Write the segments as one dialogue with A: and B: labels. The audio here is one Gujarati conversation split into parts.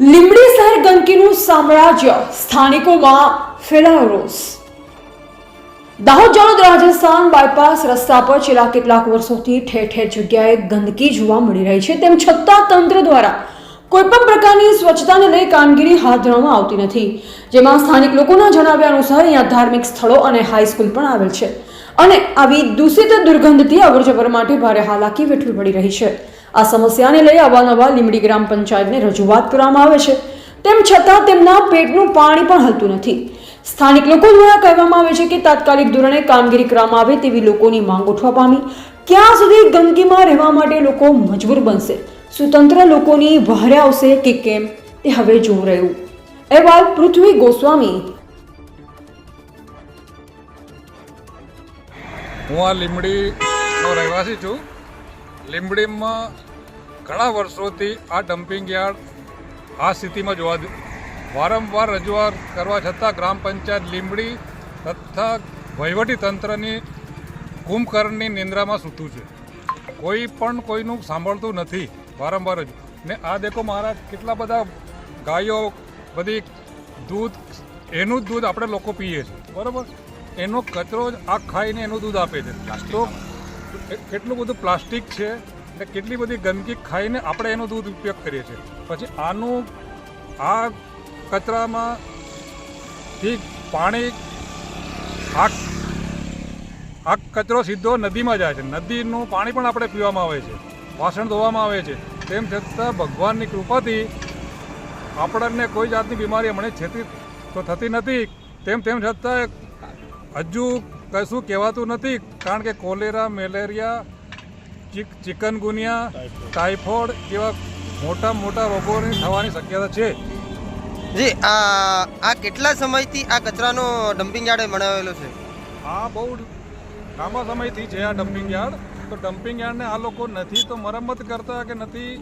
A: લીંબડી શહેર ગંદકીનું સામ્રાજ્ય. સ્થાનિકોમાં ફેલાયો રોષ. દાહોદ જળોદ રાજસ્થાન બાયપાસ રસ્તા પર છેલ્લા કેટલાક વર્ષોથી ઠેર ઠેર જગ્યાએ ગંદકી જોવા મળી રહી છે. તેમ છતાં તંત્ર દ્વારા કોઈ પણ પ્રકારની સ્વચ્છતાને લઈ કામગીરી હાથ ધરવામાં આવતી નથી. જેમાં સ્થાનિક લોકોના જણાવ્યા અનુસાર અહીંયા ધાર્મિક સ્થળો અને હાઈસ્કૂલ પણ આવેલ છે. અને આવી દૂષિત દુર્ગંધથી અવરજવર માટે ભારે હાલાકી વેઠવી પડી રહી છે. આ સમસ્યાને લઈ અવારનવાર લીમડી ગ્રામ પંચાયતને રજૂઆત કરવામાં આવે છે. તેમ છતાં તેમના પેટનું પાણી પણ હલતું નથી. સ્થાનિક લોકો દ્વારા કહેવામાં આવે છે કે તાત્કાલિક ધોરણે કામગીરી કરવામાં આવે તેવી લોકોની માંગ ઉઠવા પામી. ક્યાં સુધી ગંદકીમાં રહેવા માટે લોકો મજબૂર બનશે? સુતંત્ર લોકોની વહારે આવશે કે કેમ? તે હવે જોવું રહ્યું. અહેવાલ પૃથ્વી ગોસ્વામી.
B: હું આ લીંબડીનો રહેવાસી છું. લીંબડીમાં ઘણા વર્ષોથી આ ડમ્પિંગ યાર્ડ આ સ્થિતિમાં જોવા વારંવાર રજૂઆત કરવા છતાં ગ્રામ પંચાયત લીંબડી તથા વહીવટી તંત્રની કુંભકર્ણની નિંદ્રામાં સૂતું છે. કોઈ પણ કોઈનું સાંભળતું નથી. વારંવાર જ ને આ દેખો મારા કેટલા બધા ગાયો, બધી દૂધ, એનું જ દૂધ આપણે લોકો પીએ છીએ. બરાબર? એનો કચરો જ આ ખાઈને એનું દૂધ આપે છે. તો કેટલું બધું પ્લાસ્ટિક છે ને કેટલી બધી ગંદકી ખાઈને આપણે એનો દૂધ ઉપયોગ કરીએ છીએ. પછી આનું, આ કચરામાં થી પાણી આ આ કચરો સીધો નદીમાં જાય છે. નદીનું પાણી પણ આપણે પીવામાં આવે છે. વાસણ ધોવામાં આવે છે. તેમ છતાં ભગવાનની કૃપાથી આપણને કોઈ જાતની બીમારી હમણે છેતી તો થતી નથી. તેમ તેમ છતાં હજુ કશું કહેવાતું નથી. કારણ કે કોલેરા, મેલેરિયા ચિકનગુનિયા ટાઇફોઇડ જેવા મોટા મોટા રોગોની થવાની શક્યતા છે.
C: જી આ આ કેટલા સમયથી આ કચરાનો ડમ્પિંગ યાર્ડ બનાવેલો છે?
B: આ બહુ લાંબા સમયથી છે આ ડમ્પિંગ યાર્ડ. તો ડમ્પિંગ યાર્ડને આ લોકો નથી તો મરમ્મત કરતા કે નથી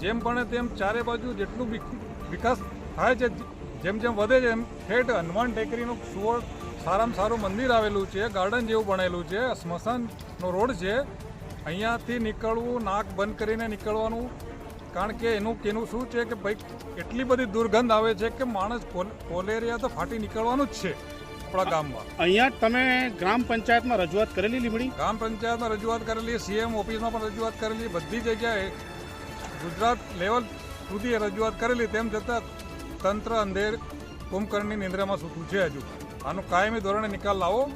B: જેમ પણ તેમ ચારે બાજુ જેટલું વિક- વિકાસ થાય છે જેમ જેમ વધે છે એમ ઠેઠ હનુમાન ટેકરીનું સુવર્ણ સારામાં સારું મંદિર આવેલું છે ગાર્ડન જેવું બનેલું છે સ્મશાનનો રોડ છે. અહીંયાથી નીકળવું નાક બંધ કરીને નીકળવાનું. કારણ કે એનું કેનું શું છે કે ભાઈ એટલી બધી દુર્ગંધ આવે છે કે માણસ કોલ- કોલેરિયા તો ફાટી નીકળવાનું જ છે આપણા ગામમાં.
D: અહીંયા તમે ગ્રામ પંચાયતમાં રજૂઆત કરેલી લીમડી?
B: ગ્રામ પંચાયતમાં રજૂઆત કરેલી સીએમ ઓફિસમાં પણ રજૂઆત કરેલી બધી જગ્યાએ ગુજરાત લેવલ સુધી રજૂઆત કરેલી તેમ છતાં તંત્ર અંધેર કુંભકર્ણની નિંદ્રામાં સૂતું છે હજુ. આનું કાયમી ધોરણે નિકાલ લાવો.